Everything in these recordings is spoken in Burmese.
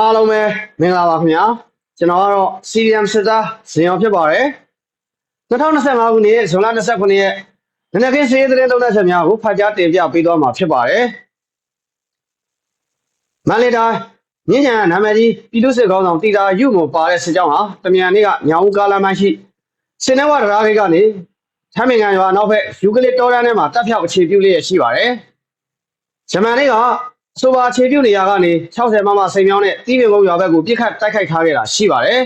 အားလုံးပဲမင်္ဂလာပါခင်ဗျာကျွန်တော်ကတော့ CDM စစ်သားဇင်အောင်ဖြစ်ပါတယ်2025ခုနှစ်ဇွန်လ29ရက်နနက်ခင်းစေးသတင်းသုံးသပ်ချက်များကိုဖတ်ကြားတင်ပြပေးသွားမှာဖြစ်ပါတယ်မန္တလေးတိုင်းမြင်းညာနာမည်ကြီးပြည်သူ့စစ်ကောင်းဆောင်တီတာယူမိုပါတဲ့စစ်ကြောင်းဟာတမြန်နေ့ကညောင်ဦးကားလမ်းမရှိစင်နဝဒရာဂိတ်ကနေထမ်းမင်ကန်ရွာနောက်ဘက်ယူကလစ်တော်ရန်ထဲမှာတပ်ဖြောက်အခြေပြုလျက်ရှိပါတယ်ဂျမန်နေ့ကအ ဆိုပါအခြေပြုနေရာကနေ60မမစိန်မြောင်းနဲ့တီးပင်ကုန်းရွာဘက်ကိုပြစ်ခတ်တိုက်ခိုက်ထားခဲ့တာရှိပါတယ်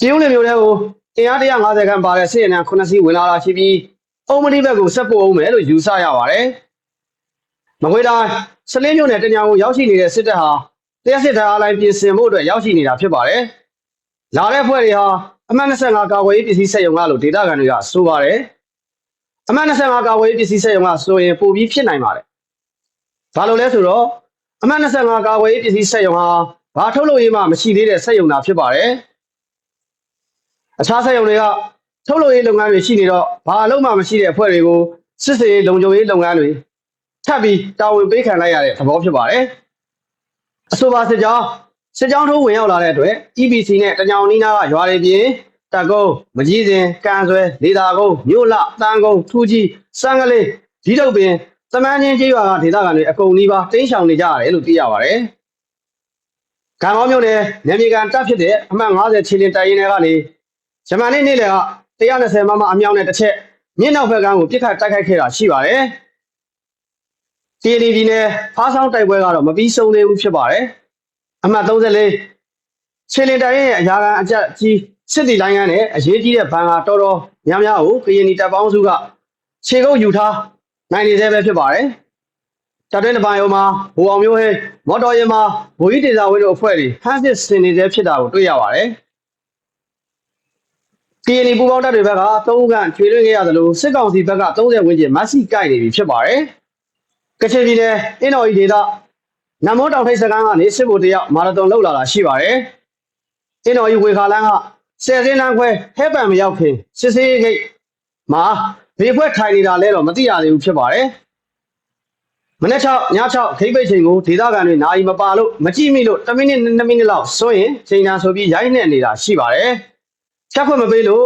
ကျင်းဦးလမျိုးတွေကိုတရား150ခန်းပါတဲ့စစ်ရင်နံ9စီးဝင်လာတာရှိပြီးအုံမတိဘက်ကိုဆက်ပို့အောင်မယ်လို့ယူဆရပါတယ်မကွေးတိုင်းစလင်းမြို့နယ်တညာကိုရောက်ရှိနေတဲ့စစ်တပ်ဟာတရားစစ်တပ်အားလိုင်းပြင်ဆင်ဖို့အတွက်ရောက်ရှိနေတာဖြစ်ပါတယ်လာတဲ့ဖွဲ့တွေဟာအမှတ်25ကာကွယ်ရေးပစ္စည်းစက်ရုံကလို့ဒေတာကန်တွေကဆိုပါတယ်အမှတ်25ကာကွယ်ရေးပစ္စည်းစက်ရုံကဆိုရင်ပိုပြီးဖြစ်နိုင်ပါတယ် ဘာလို့လဲဆိုတော့အမှတ်25ကာဝေးပစ္စည်းစက်ရုံဟာဘာထုတ်လို့ရေးမှမရှိသေးတဲ့စက်ရုံသာဖြစ်ပါတယ်။အခြားစက်ရုံတွေကထုတ်လို့ရေးလုပ်ငန်းတွေရှိနေတော့ဘာအလုပ်မှမရှိတဲ့အဖွဲ့တွေကိုစစ်စေးလုံခြုံရေးလုပ်ငန်းတွေထပ်ပြီးတာဝန်ပေးခံလိုက်ရတဲ့သဘောဖြစ်ပါတယ်။အဆိုပါစစ်ကြောင်းစစ်ကြောင်းထိုးဝင်ရောက်လာတဲ့အတွက် EBC နဲ့တညောင်နီးနားကရွာတွေပြင်တက်ကုန်းမကြီးစင်ကံဆွဲလေသာကုန်းမြို့လတန်းကုန်းထူးကြီးစံကလေးဒီတော့ပင် သမန်းချင်းကြီးရွာကဒေသခံတွေအကုန်နီးပါးတင်းရှောင်နေကြရတယ်လို့သိရပါတယ်။ကံကောင်းမြို့နယ်နေမြေကန်တပ်ဖြစ်တဲ့အမှတ်50ခြေလင်းတိုင်ရင်တွေကနေဂျမန်နေ့နေ့လယ်က120မမအမြောက်နဲ့တစ်ချက်မြင်းနောက်ဘက်ကန်းကိုပြစ်ခတ်တိုက်ခိုက်ခဲ့တာရှိပါတယ်။ TND နဲ့ဖားဆောင်တိုက်ပွဲကတော့မပြီးဆုံးသေးဘူးဖြစ်ပါတယ်။အမှတ်34ခြေလင်းတိုင်ရင်ရဲ့အရာခံအကြက်ကြီးစစ်တီလိုင်းကနဲ့အရေးကြီးတဲ့ဘန်ကတော်တော်များများကိုကရင်နီတပ်ပေါင်းစုကခြေကုပ်ယူထား နိုင်နေသေးပဲဖြစ်ပါတယ်။တပ်တွင်းတစ်ပိုင်းအောင်မှာဘိုးအောင်မျိုးဟဲမော်တော်ယာဉ်မှာဘိုးကြီးတေစာဝင်းတို့အဖွဲ့တွေဖမ်းစစ်ဆင်နေသေးဖြစ်တာကိုတွေ့ရပါတယ်။ TNL ပူပေါင်းတပ်တွေဘက်က3ဦးခန့်ကျွေလွှင့်ခဲ့ရသလိုစစ်ကောင်စီဘက်က30ဝန်းကျင်မတ်စီကိုက်နေပြီဖြစ်ပါတယ်။ကချင်ပြည်နယ်အင်းတော်ဤဒေသနမောတောင်ထိပ်စကန်းကနေစစ်ဗိုလ်တယောက်မာရသွန်လှုပ်လာတာရှိပါတယ်။အင်းတော်ဤဝေခါလန်းကဆယ်စင်းလန်းခွဲဟဲပံမရောက်ခင်စစ်စေးဂိတ်မှာ ဘေးဖွဲ့ထိုင်နေတာလဲတော့မသိရသေးဘူးဖြစ်ပါတယ်။မနေ့6ည6ခိပိတ်ချိန်ကိုဒေသခံတွေနာရီမပါလို့မကြည့်မိလို့1မိနစ်2မိနစ်လောက်စွန့်ရင်ချိန်နာဆိုပြီးရိုက်နှက်နေတာရှိပါတယ်။ချက်ခွင့်မပေးလို့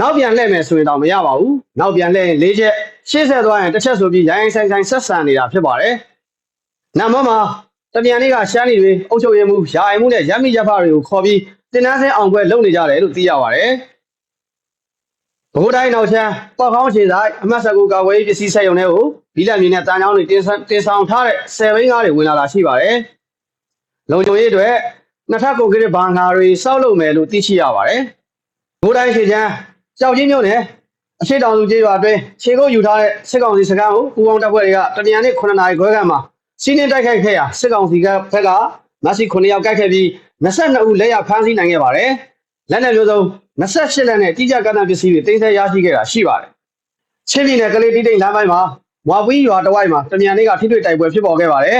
နောက်ပြန်လှည့်မယ်ဆိုရင်တော့မရပါဘူး။နောက်ပြန်လှည့်ရင်၄ချက်ရှေ့ဆက်သွားရင်တစ်ချက်ဆိုပြီးရိုင်းရိုင်းဆိုင်ဆိုင်ဆက်ဆံနေတာဖြစ်ပါတယ်။နံမောမှာတမြန်လေးကရှမ်းလီတွေအုပ်ချုပ်ရေးမှုယာယီမှုနဲ့ရမ်းမိရဖတွေကိုခေါ်ပြီးတင်နန်းစင်းအောင်ပွဲလုပ်နေကြတယ်လို့သိရပါတယ်။ ဘိုးတိုင်းနောက်ချမ်းပေါ့ကောင်းခြေဆိုင်အမတ်စကူကာဝေးပစ္စည်းဆက်ရုံတွေကိုဘီလက်မြင်းနဲ့တန်းချောင်းတွေတင်ဆောင်တင်ဆောင်ထားတဲ့ဆယ်ဘိန်းကားတွေဝင်လာတာရှိပါတယ်။လုံခြုံရေးအတွက်နှစ်ထပ်ကုန်ကရစ်ဘာငါတွေစောက်လုပ်မယ်လို့သိရှိရပါတယ်။ဘိုးတိုင်းခြေချမ်းကြောက်ကြီးမြို့နယ်အရှိတောင်စုကျေးရွာအတွင်းခြေကုပ်ယူထားတဲ့စစ်ကောင်စီစခန်းကိုပူပေါင်းတပ်ဖွဲ့တွေကတမြန်နေ့9နာရီခွဲခန့်မှာစီးနင်းတိုက်ခိုက်ခဲ့ရာစစ်ကောင်စီကဘက်ကမတ်စီ9ယောက်ကိုက်ခဲ့ပြီး22ဦးလက်ရဖမ်းဆီးနိုင်ခဲ့ပါတယ်။ လက်နက်မျိုးစုံ28လက်နဲ့တိကျကဏ္ဍပစ္စည်းတွေတင်ဆက်ရရှိခဲ့တာရှိပါတယ်။ချင်းပြည်နယ်ကလေးတိတိတ်လမ်းပိုင်းမှာဝါပီးရွာတဝိုက်မှာတမြန်နေ့ကထိတွေ့တိုက်ပွဲဖြစ်ပေါ်ခဲ့ပါတယ်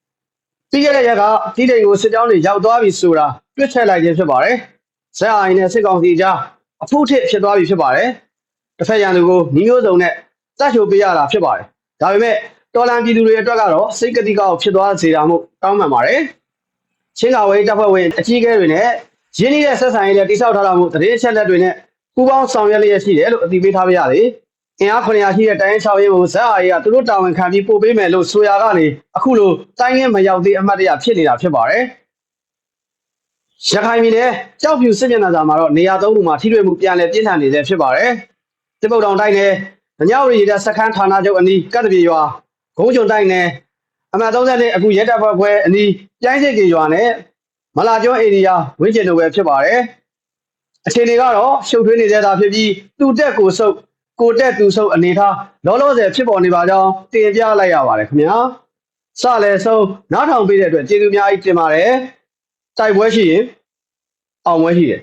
။ပြီးခဲ့တဲ့ရက်ကတိတိတ်ကိုစစ်ကြောင်းတွေရောက်သွားပြီဆိုတာတွစ်ထက်လိုက်ခြင်းဖြစ်ပါတယ်။ဇက်အိုင်နဲ့စစ်ကောင်စီကြားအဖုထစ်ဖြစ်သွားပြီဖြစ်ပါတယ်။တစ်ဖက်ရန်သူကိုညီမျိုးစုံနဲ့တတ်ချိုပေးရတာဖြစ်ပါတယ်။ဒါပေမဲ့တော်လန်ပြည်သူတွေအတွက်ကတော့စိတ်ကတိကောက်ဖြစ်သွားစေတာမို့တောင်းပန်ပါတယ်။ချင်းကဝေးတပ်ဖွဲ့ဝင်အကြီးအကဲတွေနဲ့ ရင်းနှီးတဲ့ဆက်ဆံရေးနဲ့တိစောက်ထားတာမို့တရေချက်လက်တွေနဲ့ပူးပေါင်းဆောင်ရွက်လျက်ရှိတယ်လို့အတည်ပြုထားပြရတယ်။အင်အား900ရှိတဲ့တိုင်း6ရဲကိုဇက်အာရီကသူတို့တာဝန်ခံပြီးပို့ပေးမယ်လို့ဆိုရကနေအခုလိုတိုင်းရင်းမရောက်သေးအမှတ်တရဖြစ်နေတာဖြစ်ပါတယ်။ရခိုင်ပြည်နယ်ကြောက်ဖြူစစ်မျက်နှာစာမှာတော့နေရာသုံးခုမှာထိတွေ့မှုပြန်လည်ပြင်းထန်နေသေးဖြစ်ပါတယ်။တိပုတ်တောင်တိုင်းနယ်ညောင်ရီရစခန်းဌာနချုပ်အနီးကတ္တပြေရွာဂုံးကျွန်းတိုင်းနယ်အမှတ်30နဲ့အခုရဲတပ်ဖွဲ့ခွဲအနီးပြိုင်းစစ်ကေရွာနဲ့ မလာကျောဧရိယာဝင်းကျင်တို့ပဲဖြစ်ပါတယ်။အခြေအနေကတော့ရှုပ်ထွေးနေသေးတာဖြစ်ပြီးသူတက်ကိုဆုပ်ကိုတက်သူဆုပ်အနေထားလောလောဆယ်ဖြစ်ပေါ်နေပါကြောင်းတင်ပြလိုက်ရပါတယ်ခင်ဗျာ။စလည်းဆုံးနားထောင်ပေးတဲ့အတွက်ကျေးဇူးအများကြီးတင်ပါတယ်။တိုက်ပွဲရှိရင်အောင်ပွဲရှိတယ်